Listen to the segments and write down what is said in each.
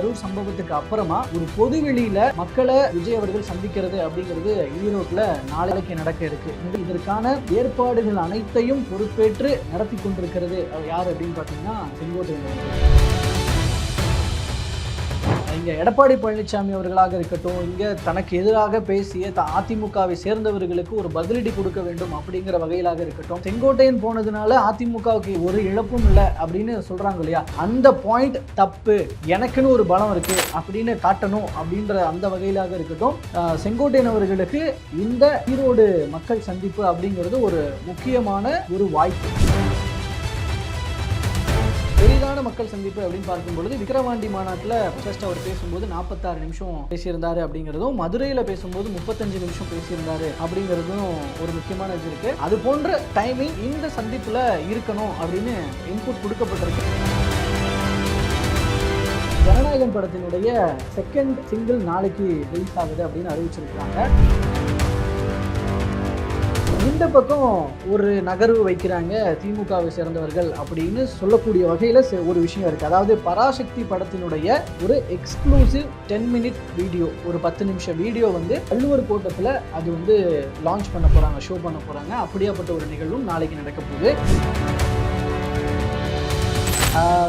கரூர் சம்பவத்துக்கு அப்புறமா ஒரு பொது வெளியில மக்களை விஜய் அவர்கள் சந்திக்கிறது அப்படிங்கிறது ஈரோட்ல நாளைக்கு நடக்க இருக்கு. இதற்கான ஏற்பாடுகள் அனைத்தையும் பொறுப்பேற்று நடத்தி கொண்டிருக்கிறது. யார் அப்படின்னு பாத்தீங்கன்னா செங்கோட்டையன் இங்கே எடப்பாடி பழனிசாமி அவர்களாக இருக்கட்டும் இங்கே தனக்கு எதிராக பேசிய அதிமுகவை சேர்ந்தவர்களுக்கு ஒரு பதிலடி கொடுக்க வேண்டும் அப்படிங்கிற வகையிலாக இருக்கட்டும். செங்கோட்டையன் போனதுனால அதிமுகவுக்கு ஒரு இழப்பும் இல்லை அப்படின்னு சொல்கிறாங்க இல்லையா? அந்த பாயிண்ட் தப்பு. எனக்குன்னு ஒரு பலம் இருக்கு அப்படின்னு காட்டணும் அப்படின்ற அந்த வகையிலாக இருக்கட்டும். செங்கோட்டையன் அவர்களுக்கு இந்த ஈரோடு மக்கள் சந்திப்பு அப்படிங்கிறது ஒரு முக்கியமான ஒரு வாய்ப்பு. மக்கள் சந்திப்பு அப்படின்னு பார்க்கும்பொழுது விக்கிரவாண்டி மாநாட்டில் ஃபர்ஸ்ட் அவர் பேசும்போது நாற்பத்தாறு நிமிஷம் பேசியிருந்தாரு அப்படிங்கிறதும் மதுரையில் பேசும்போது முப்பத்தஞ்சு நிமிஷம் பேசியிருந்தாரு அப்படிங்கிறதும் ஒரு முக்கியமான இது இருக்கு. அது போன்ற டைமிங் இந்த சந்திப்பில் இருக்கணும் அப்படின்னு இன்புட் கொடுக்கப்பட்டிருக்கு. ஜனநாயகன் படத்தினுடைய செகண்ட் சிங்கிள் நாளைக்கு ரிலீஸ் ஆகுது அப்படின்னு அறிவிச்சிருக்காங்க இந்த பக்கம் ஒரு நகர்வு வைக்கிறாங்க திமுகவை சேர்ந்தவர்கள் அப்படின்னு சொல்லக்கூடிய வகையில் ஒரு விஷயம் இருக்குது அதாவது பராசக்தி படத்தினுடைய ஒரு எக்ஸ்க்ளூசிவ் டென் மினிட் வீடியோ ஒரு பத்து நிமிஷம் வீடியோ வந்து வள்ளுவர் கோட்டத்தில் அது வந்து லான்ச் பண்ண போகிறாங்க ஷோ பண்ண போகிறாங்க அப்படியாப்பட்ட ஒரு நிகழ்வும் நாளைக்கு நடக்க போகுது.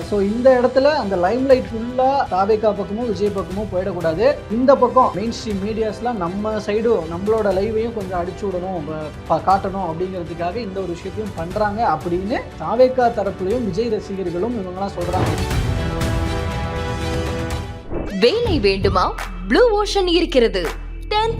ஸோ இந்த இடத்துல அந்த லைம் லைட் ஃபுல்லாக தாவேக்கா பக்கமும் விஜய் பக்கமும் போயிடக்கூடாது. இந்த பக்கம் மெயின் ஸ்ட்ரீம் மீடியாஸ்லாம் நம்ம சைடும் நம்மளோட லைவையும் கொஞ்சம் அடிச்சு விடணும் காட்டணும் அப்படிங்கிறதுக்காக இந்த ஒரு விஷயத்தையும் பண்ணுறாங்க அப்படின்னு தாவேக்கா தரப்புலையும் விஜய் ரசிகர்களும் இவங்கெல்லாம் சொல்கிறாங்க வேலை வேண்டுமா? ப்ளூ ஓஷன் இருக்கிறது. 10th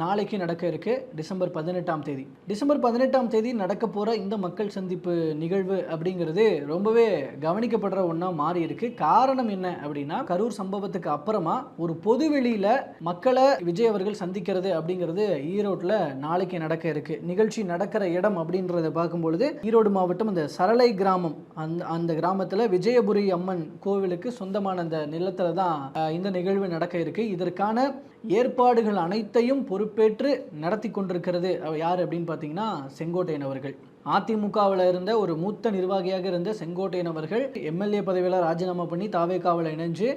நாளைக்கு நடக்க இருக்கு டிசம்பர் பதினெட்டாம் தேதி. டிசம்பர் பதினெட்டாம் தேதி நடக்க போகிற இந்த மக்கள் சந்திப்பு நிகழ்வு அப்படிங்கிறது ரொம்பவே கவனிக்கப்படுற ஒன்றா மாறி இருக்கு. காரணம் என்ன அப்படின்னா கரூர் சம்பவத்துக்கு அப்புறமா ஒரு பொது வெளியில் மக்களை விஜய் அவர்கள் சந்திக்கிறது அப்படிங்கிறது ஈரோட்டில் நாளைக்கு நடக்க இருக்கு. நிகழ்ச்சி நடக்கிற இடம் அப்படின்றத பார்க்கும்பொழுது ஈரோடு மாவட்டம் அந்த சரளை கிராமம். அந்த அந்த கிராமத்தில் விஜயபுரி அம்மன் கோவிலுக்கு சொந்தமான அந்த நிலத்தில் தான் இந்த நிகழ்வு நடக்க இருக்கு. இதற்கான ஏற்பாடுகள் அனைத்தையும் பொறுப்பேற்று நடத்தி கொண்டிருக்கிறது. யார் அப்படின்னு பார்த்தீங்கன்னா செங்கோட்டையன் அவர்கள். அதிமுகவில் இருந்த ஒரு மூத்த நிர்வாகியாக இருந்த செங்கோட்டையன் அவர்கள் எம்எல்ஏ பதவியில் ராஜினாமா பண்ணி தாவேக்காவில் இணைஞ்சு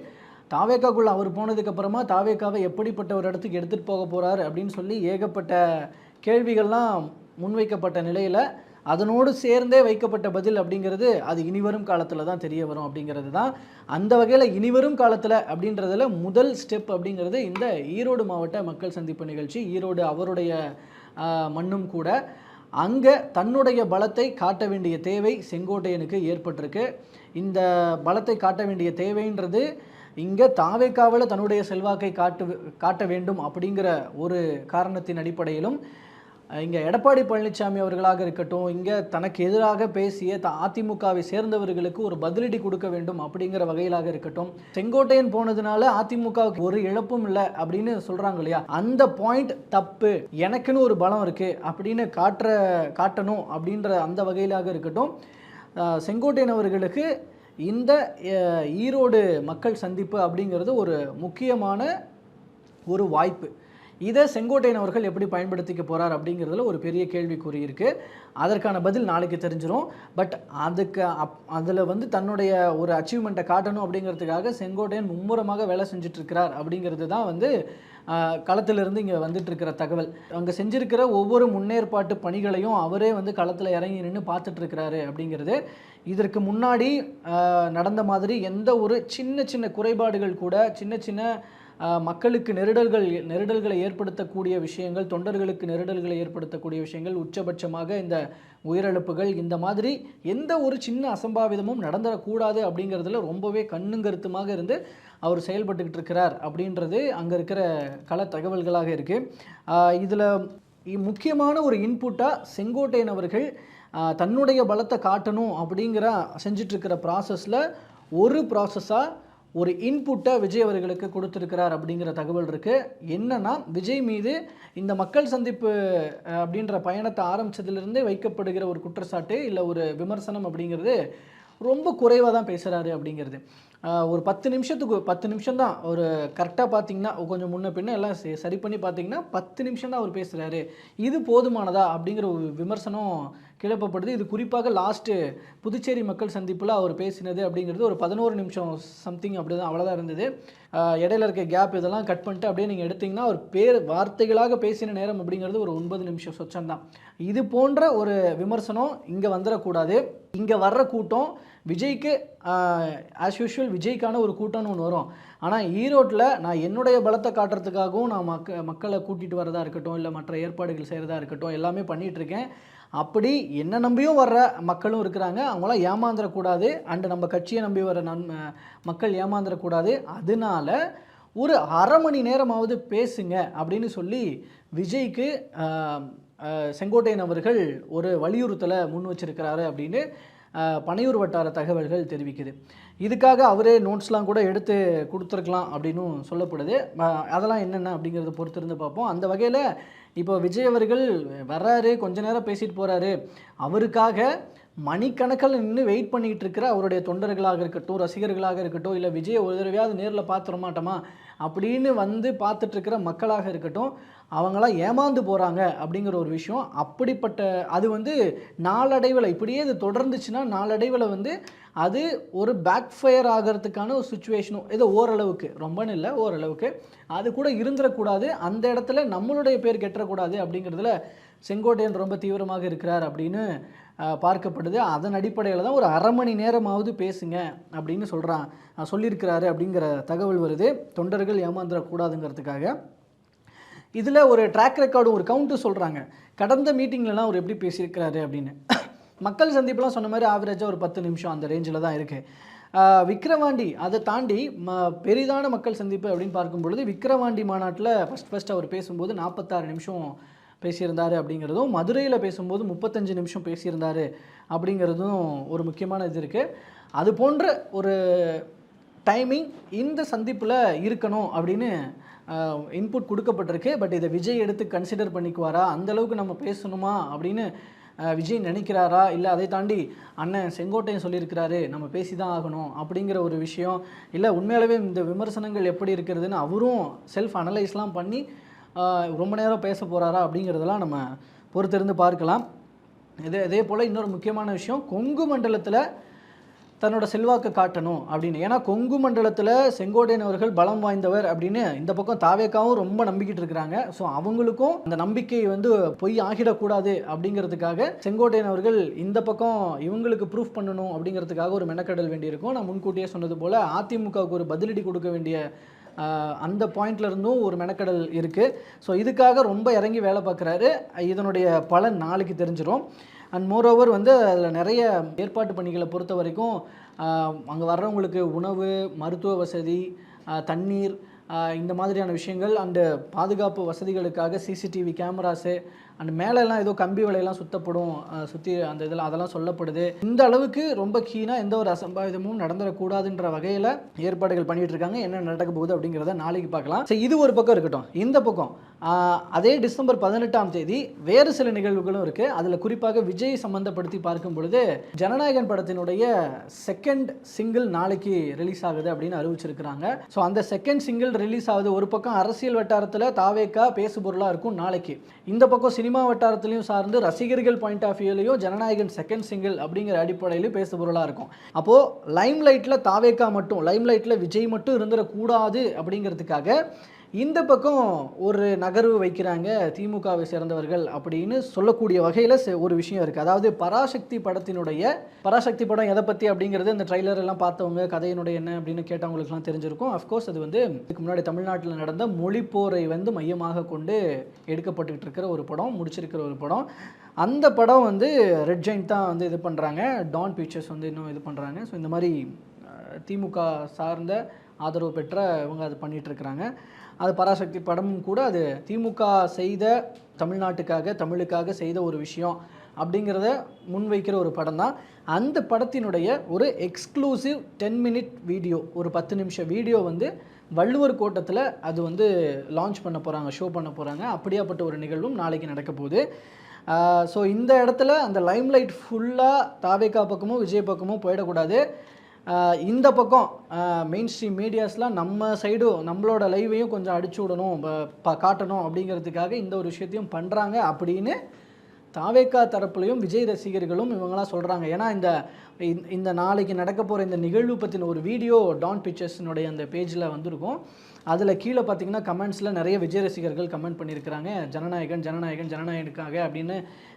தாவேக்காக்குள்ள அவர் போனதுக்கப்புறமா தாவேக்காவை எப்படிப்பட்ட ஒரு இடத்துக்கு எடுத்துகிட்டு போக போகிறார் அப்படின்னு சொல்லி ஏகப்பட்ட கேள்விகள்லாம் முன்வைக்கப்பட்ட நிலையில் அதனோடு சேர்ந்தே வைக்கப்பட்ட பதில் அப்படிங்கிறது அது இனிவரும் காலத்தில் தான் தெரிய வரும் அப்படிங்கிறது தான். அந்த வகையில் இனிவரும் காலத்தில் அப்படின்றதில் முதல் ஸ்டெப் அப்படிங்கிறது இந்த ஈரோடு மாவட்ட மக்கள் சந்திப்பு நிகழ்ச்சி ஈரோடு அவருடைய மண்ணும் கூட. அங்கே தன்னுடைய பலத்தை காட்ட வேண்டிய தேவை செங்கோட்டையனுக்கு ஏற்பட்டிருக்கு. இந்த பலத்தை காட்ட வேண்டிய தேவைன்றது இங்கே தாவேக்காவில் தன்னுடைய செல்வாக்கை காட்டு காட்ட வேண்டும் அப்படிங்கிற ஒரு காரணத்தின் அடிப்படையிலும் இங்கே எடப்பாடி பழனிசாமி அவர்களாக இருக்கட்டும் இங்கே தனக்கு எதிராக பேசிய த அதிமுகவை சேர்ந்தவர்களுக்கு ஒரு பதிலடி கொடுக்க வேண்டும் அப்படிங்கிற வகையிலாக இருக்கட்டும். செங்கோட்டையன் போனதுனால அதிமுகவுக்கு ஒரு இழப்பும் இல்லை அப்படின்னு சொல்கிறாங்க இல்லையா? அந்த பாயிண்ட் தப்பு. எனக்குன்னு ஒரு பலம் இருக்குது அப்படின்னு காட்டுற காட்டணும் அப்படின்ற அந்த வகையிலாக இருக்கட்டும். செங்கோட்டையன் அவர்களுக்கு இந்த ஈரோடு மக்கள் சந்திப்பு அப்படிங்கிறது ஒரு முக்கியமான ஒரு வாய்ப்பு. இதை செங்கோட்டையன் அவர்கள் எப்படி பயன்படுத்திக்க போகிறார் அப்படிங்கிறதுல ஒரு பெரிய கேள்விக்குறி இருக்குது அதற்கான பதில் நாளைக்கு தெரிஞ்சிடும் பட் அதுக்கு அப் அதில் வந்து தன்னுடைய ஒரு அச்சீவ்மெண்ட்டை காட்டணும் அப்படிங்கிறதுக்காக செங்கோட்டையன் மும்முரமாக வேலை செஞ்சிட்ருக்கிறார் அப்படிங்கிறது தான் வந்து களத்திலிருந்து இங்கே வந்துட்டுருக்கிற தகவல். அங்கே செஞ்சிருக்கிற ஒவ்வொரு முன்னேற்பாட்டு பணிகளையும் அவரே வந்து களத்தில் இறங்கி நின்று பார்த்துட்ருக்கிறாரு அப்படிங்கிறது. இதற்கு முன்னாடி நடந்த மாதிரி எந்த ஒரு சின்ன சின்ன குறைபாடுகள் கூட சின்ன சின்ன மக்களுக்கு நெருடல்கள் நெருடல்களை ஏற்படுத்தக்கூடிய விஷயங்கள் தொண்டர்களுக்கு நெருடல்களை ஏற்படுத்தக்கூடிய விஷயங்கள் உச்சபட்சமாக இந்த உயிரிழப்புகள் இந்த மாதிரி எந்த ஒரு சின்ன அசம்பாவிதமும் நடந்துடக்கூடாது அப்படிங்கிறதுல ரொம்பவே கண்ணுங்கருத்துமாக இருந்து அவர் செயல்பட்டுக்கிட்டு இருக்கிறார் அப்படின்றது அங்கே இருக்கிற கள தகவல்களாக இருக்குது இதில் முக்கியமான ஒரு இன்புட்டாக செங்கோட்டையன் அவர்கள் தன்னுடைய பலத்தை காட்டணும் அப்படிங்கிற செஞ்சிட்ருக்கிற ப்ராசஸில் ஒரு ப்ராசஸாக ஒரு இன்புட்டை விஜய் அவர்களுக்கு கொடுத்துருக்கிறார் அப்படிங்கிற தகவல் இருக்குது என்னன்னா விஜய் மீது இந்த மக்கள் சந்திப்பு அப்படின்ற பயணத்தை ஆரம்பிச்சதிலிருந்தே வைக்கப்படுகிற ஒரு குற்றச்சாட்டு இல்லை ஒரு விமர்சனம் அப்படிங்கிறது ரொம்ப குறைவாக தான் பேசுகிறாரு அப்படிங்கிறது. ஒரு பத்து நிமிஷத்துக்கு பத்து நிமிஷம் தான் ஒரு கரெக்டாக பார்த்தீங்கன்னா கொஞ்சம் முன்ன பின்ன எல்லாம் சரி- பண்ணி பார்த்தீங்கன்னா பத்து நிமிஷம் தான் அவர் பேசுகிறாரு இது போதுமானதா? அப்படிங்கிற ஒரு விமர்சனம் கிளப்பப்படுது. இது குறிப்பாக லாஸ்ட்டு புதுச்சேரி மக்கள் சந்திப்பில் அவர் பேசினது அப்படிங்கிறது ஒரு பதினோரு நிமிஷம் சம்திங் அப்படி தான் அவ்வளோதான் இருந்தது இடையில இருக்க கேப் இதெல்லாம் கட் பண்ணிட்டு அப்படியே நீங்கள் எடுத்தீங்கன்னா அவர் பேர் வார்த்தைகளாக பேசின நேரம் அப்படிங்கிறது ஒரு ஒன்பது நிமிஷம் சொச்சம் தான் இது போன்ற ஒரு விமர்சனம் இங்கே வந்துடக்கூடாது இங்கே வர்ற கூட்டம் விஜய்க்கு ஆஸ் யூஷுவல் விஜய்க்கான ஒரு கூட்டம்னு ஒன்று வரும். ஆனால் ஈரோட்டில் நான் என்னுடைய பலத்தை காட்டுறதுக்காகவும் நான் மக்க மக்களை கூட்டிகிட்டு வரதா இருக்கட்டும் இல்லை மற்ற ஏற்பாடுகள் செய்கிறதா இருக்கட்டும் எல்லாமே பண்ணிகிட்ருக்கேன் இருக்கேன். அப்படி என்ன நம்பியும் வர்ற மக்களும் இருக்கிறாங்க. அவங்களாம் ஏமாந்துடக்கூடாது அண்டு நம்ம கட்சியை நம்பி வர நன் மக்கள் ஏமாந்துடக்கூடாது அதனால ஒரு அரை மணி நேரமாவது பேசுங்க அப்படின்னு சொல்லி விஜய்க்கு செங்கோட்டையன் அவர்கள் ஒரு வலியுறுத்தலை முன் வச்சிருக்கிறாரு அப்படின்னு பனையூர் வட்டார தகவல்கள் தெரிவிக்குது. இதுக்காக அவரே நோட்ஸ்லாம் கூட எடுத்து கொடுத்துருக்கலாம் அப்படின்னும் சொல்லப்படுது. அதெல்லாம் என்னென்ன அப்படிங்கிறத பொறுத்திருந்து பார்ப்போம். அந்த வகையில் இப்போ விஜய் அவர்கள் வர்றாரு கொஞ்ச நேரம் பேசிட்டு போகிறாரு அவருக்காக மணிக்கணக்கில் நின்று வெயிட் பண்ணிக்கிட்டு இருக்கிற அவருடைய தொண்டர்களாக இருக்கட்டும் ரசிகர்களாக இருக்கட்டும் இல்லை விஜய் ஒரு தடவையாவது நேரில் பார்த்துட மாட்டோமா? அப்படின்னு வந்து பார்த்துட்ருக்கிற மக்களாக இருக்கட்டும் அவங்களாம் ஏமாந்து போகிறாங்க அப்படிங்கிற ஒரு விஷயம். அப்படிப்பட்ட அது வந்து நாளடைவில் இப்படியே இது தொடர்ந்துச்சுன்னா நாளடைவில் வந்து அது ஒரு பேக் ஃபயர் ஆகிறதுக்கான ஒரு சுச்சுவேஷனும் ஏதோ ஓரளவுக்கு ரொம்பன்னு இல்லை ஓரளவுக்கு அது கூட இருந்துடக்கூடாது. அந்த இடத்துல நம்மளுடைய பேர் கெட்டக்கூடாது அப்படிங்கிறதுல செங்கோட்டையன் ரொம்ப தீவிரமாக இருக்கிறார் அப்படின்னு பார்க்கப்படுது. அதன் அடிப்படையில் தான் ஒரு அரை மணி நேரமாவது பேசுங்க அப்படின்னு சொல்கிறான் சொல்லியிருக்கிறாரு அப்படிங்கிற தகவல் வருது. தொண்டர்கள் ஏமாந்துடக்கூடாதுங்கிறதுக்காக இதில் ஒரு ட்ராக் ரெக்கார்டும் ஒரு கவுண்ட்டு சொல்கிறாங்க கடந்த மீட்டிங்லலாம் அவர் எப்படி பேசியிருக்கிறாரு அப்படின்னு. மக்கள் சந்திப்புலாம் சொன்ன மாதிரி ஆவரேஜாக ஒரு பத்து நிமிஷம் அந்த ரேஞ்சில் தான் இருக்குது விக்ரவாண்டி அதை தாண்டி ம பெரிதான மக்கள் சந்திப்பு அப்படின்னு பார்க்கும் பொழுது விக்ரவாண்டி மாநாட்டில் ஃபஸ்ட் ஃபஸ்ட் அவர் பேசும்போது நாற்பத்தாறு நிமிஷம் பேசியிருந்தார் அப்படிங்கிறதும் மதுரையில் பேசும்போது முப்பத்தஞ்சு நிமிஷம் பேசியிருந்தார் அப்படிங்கிறதும் ஒரு முக்கியமான இது இருக்குது அது போன்ற ஒரு டைமிங் இந்த சந்திப்பில் இருக்கணும் அப்படின்னு இன்புட் கொடுக்கப்பட்டிருக்கு. பட் இதை விஜய் எடுத்து கன்சிடர் பண்ணிக்குவாரா? அந்த அளவுக்கு நம்ம பேசணுமா? அப்படின்னு விஜய் நினைக்கிறாரா? இல்லை அதை தாண்டி அண்ணன் செங்கோட்டையன் சொல்லியிருக்கிறாரு நம்ம பேசி தான் ஆகணும் அப்படிங்கிற ஒரு விஷயம். இல்லை உண்மையாலவே இந்த விமர்சனங்கள் எப்படி இருக்கிறதுன்னு அவரும் செல்ஃப் அனலைஸ்லாம் பண்ணி ரொம்ப நேரம் பேச போகிறாரா அப்படிங்கிறதெல்லாம் நம்ம பொறுத்திருந்து பார்க்கலாம். இதே இதே போல் இன்னொரு முக்கியமான விஷயம் கொங்கு மண்டலத்தில் தன்னோட செல்வாக்கு காட்டணும் அப்படின்னு. ஏன்னா கொங்கு மண்டலத்தில் செங்கோட்டையன் அவர்கள் பலம் வாய்ந்தவர் அப்படின்னு இந்த பக்கம் தாவேக்காவும் ரொம்ப நம்பிக்கிட்டு இருக்கிறாங்க. ஸோ அவங்களுக்கும் அந்த நம்பிக்கை வந்து பொய் ஆகிடக்கூடாது அப்படிங்கிறதுக்காக செங்கோட்டையன் அவர்கள் இந்த பக்கம் இவங்களுக்கு ப்ரூஃப் பண்ணணும் அப்படிங்கிறதுக்காக ஒரு மெனக்கடல் வேண்டியிருக்கும். நான் முன்கூட்டியே சொன்னது போல் அதிமுகவுக்கு ஒரு பதிலடி கொடுக்க வேண்டிய அந்த பாயிண்ட்ல இருந்தும் ஒரு மெனக்கடல் இருக்குது ஸோ இதுக்காக ரொம்ப இறங்கி வேலை பார்க்குறாரு. இதனுடைய பலன் நாளைக்கு தெரிஞ்சிடும் அண்ட் மோரோவர் வந்து அதில் நிறைய ஏற்பாட்டு பணிகளை பொறுத்த வரைக்கும் அங்கே வர்றவங்களுக்கு உணவு மருத்துவ வசதி தண்ணீர் இந்த மாதிரியான விஷயங்கள் அண்டு பாதுகாப்பு வசதிகளுக்காக சிசிடிவி கேமராஸு அண்ட் மேலெல்லாம் ஏதோ கம்பி வலையெல்லாம் சுத்தப்படும் சுற்றி அந்த இதில் அதெல்லாம் சொல்லப்படுது. இந்த அளவுக்கு ரொம்ப கீனாக எந்த ஒரு அசம்பாவிதமும் நடந்துடக்கூடாதுன்ற வகையில் ஏற்பாடுகள் பண்ணிகிட்டு இருக்காங்க. என்ன நடக்க போகுது அப்படிங்கிறத நாளைக்கு பார்க்கலாம். சரி இது ஒரு பக்கம் இருக்கட்டும். இந்த பக்கம் அதே டிசம்பர் பதினெட்டாம் தேதி வேறு சில நிகழ்வுகளும் இருக்குது அதில் குறிப்பாக விஜய் சம்மந்தப்படுத்தி பார்க்கும் பொழுது ஜனநாயகன் படத்தினுடைய செகண்ட் சிங்கிள் நாளைக்கு ரிலீஸ் ஆகுது அப்படின்னு அறிவிச்சிருக்கிறாங்க. ஸோ அந்த செகண்ட் சிங்கிள் ரிலீஸ் ஆகுது. ஒரு பக்கம் அரசியல் வட்டாரத்தில் தாவேக்கா பேசுபொருளாக இருக்கும் நாளைக்கு. இந்த பக்கம் சினிமா வட்டாரத்திலையும் சார்ந்து ரசிகர்கள் பாயிண்ட் ஆஃப் வியூலையும் ஜனநாயகன் செகண்ட் சிங்கிள் அப்படிங்கிற அடிப்படையிலும் பேசு பொருளாக இருக்கும். அப்போது லைம் லைட்டில் தாவேக்கா மட்டும் லைம் லைட்டில் விஜய் மட்டும் இருந்துடக்கூடாது அப்படிங்கிறதுக்காக இந்த பக்கம் ஒரு நகர்வு வைக்கிறாங்க திமுகவை சேர்ந்தவர்கள் அப்படின்னு சொல்லக்கூடிய வகையில் ஒரு விஷயம் இருக்குது அதாவது பராசக்தி படத்தினுடைய பராசக்தி படம் எதை பற்றி அப்படிங்கிறது இந்த ட்ரைலர் எல்லாம் பார்த்தவங்க கதையினுடைய என்ன அப்படின்னு கேட்டவங்களுக்குலாம் தெரிஞ்சிருக்கும். அஃப்கோர்ஸ் அது வந்து இதுக்கு முன்னாடி தமிழ்நாட்டில் நடந்த மொழிப்போரை வந்து மையமாக கொண்டு எடுக்கப்பட்டுக்கிட்டு இருக்கிற ஒரு படம் முடிச்சிருக்கிற ஒரு படம். அந்த படம் வந்து ரெட் ஜெயின்ட் தான் வந்து இது பண்ணுறாங்க டான் பிக்சர்ஸ் வந்து இன்னும் இது பண்ணுறாங்க ஸோ இந்த மாதிரி திமுக சார்ந்த ஆதரவு பெற்ற இவங்க அது பண்ணிட்டு இருக்கிறாங்க அது பராசக்தி படமும் கூட அது திமுக செய்த தமிழ்நாட்டுக்காக தமிழுக்காக செய்த ஒரு விஷயம் அப்படிங்கிறத முன்வைக்கிற ஒரு படம் தான் அந்த படத்தினுடைய ஒரு எக்ஸ்க்ளூசிவ் டென் மினிட் வீடியோ ஒரு பத்து நிமிஷம் வீடியோ வந்து வள்ளுவர் கோட்டத்தில் அது வந்து லான்ச் பண்ண போகிறாங்க ஷோ பண்ண போகிறாங்க அப்படியாப்பட்ட ஒரு நிகழ்வும் நாளைக்கு நடக்க போகுது. ஸோ இந்த இடத்துல அந்த லைம்லைட் ஃபுல்லாக தாவேக்கா பக்கமும் விஜய் பக்கமும் போயிடக்கூடாது. இந்த பக்கம் மெயின் ஸ்ட்ரீம் மீடியாஸ்லாம் நம்ம சைடும் நம்மளோட லைவையும் கொஞ்சம் அடிச்சு விடணும் ப- ப- காட்டணும் அப்படிங்கிறதுக்காக இந்த ஒரு விஷயத்தையும் பண்ணுறாங்க அப்படின்னு தாவேக்கா தரப்புலையும் விஜய் ரசிகர்களும் இவங்களாம் சொல்கிறாங்க ஏன்னா இந்த இந்த- இந்த நாளைக்கு நடக்க போகிற இந்த நிகழ்வு பற்றின ஒரு வீடியோ டான் பிக்சர்ஸினுடைய அந்த பேஜில் வந்திருக்கும். அதில் கீழே பார்த்தீங்கன்னா கமெண்ட்ஸில் நிறைய விஜய் ரசிகர்கள் கமெண்ட் பண்ணியிருக்கிறாங்க. ஜனநாயகன் ஜனநாயகன் ஜனநாயகனுக்காக அப்படின்னு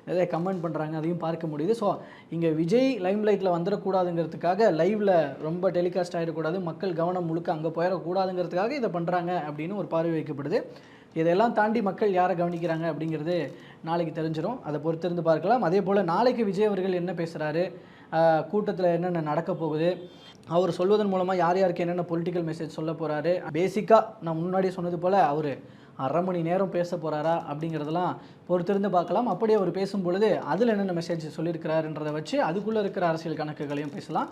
நிறைய கமெண்ட் பண்ணுறாங்க அதையும் பார்க்க முடியுது. ஸோ இங்கே விஜய் லைம்லைட்டில் வந்துடக்கூடாதுங்கிறதுக்காக லைவில் ரொம்ப டெலிகாஸ்ட் ஆகிடக்கூடாது மக்கள் கவனம் முழுக்க அங்கே போயிடக்கூடாதுங்கிறதுக்காக இதை பண்ணுறாங்க அப்படின்னு ஒரு பார்வை வைக்கப்படுது. இதெல்லாம் தாண்டி மக்கள் யாரை கவனிக்கிறாங்க அப்படிங்கிறது நாளைக்கு தெரிஞ்சிடும் அதை பொறுத்திருந்து பார்க்கலாம். அதே போல் நாளைக்கு விஜய் அவர்கள் என்ன பேசுகிறாரு கூட்டத்தில் என்னென்ன நடக்க போகுது? அவர் சொல்வதன் மூலமாக யார் யாருக்கு என்னென்ன பொலிட்டிக்கல் மெசேஜ் சொல்ல போகிறாரு பேசிக்காக நான் முன்னாடி சொன்னது போல் அவர் அரை மணி நேரம் பேச போகிறாரா அப்படிங்கிறதெல்லாம் பொறுத்திருந்து பார்க்கலாம். அப்படியே அவர் பேசும் பொழுது அதில் என்னென்ன மெசேஜ் சொல்லியிருக்கிறாருன்றதை வச்சு அதுக்குள்ளே இருக்கிற அரசியல் கணக்குகளையும் பேசலாம்.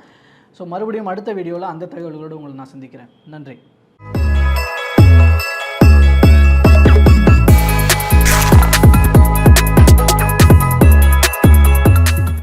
ஸோ மறுபடியும் அடுத்த வீடியோவில் அந்த தகவல்களோடு உங்களை நான் சந்திக்கிறேன். நன்றி.